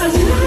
사실은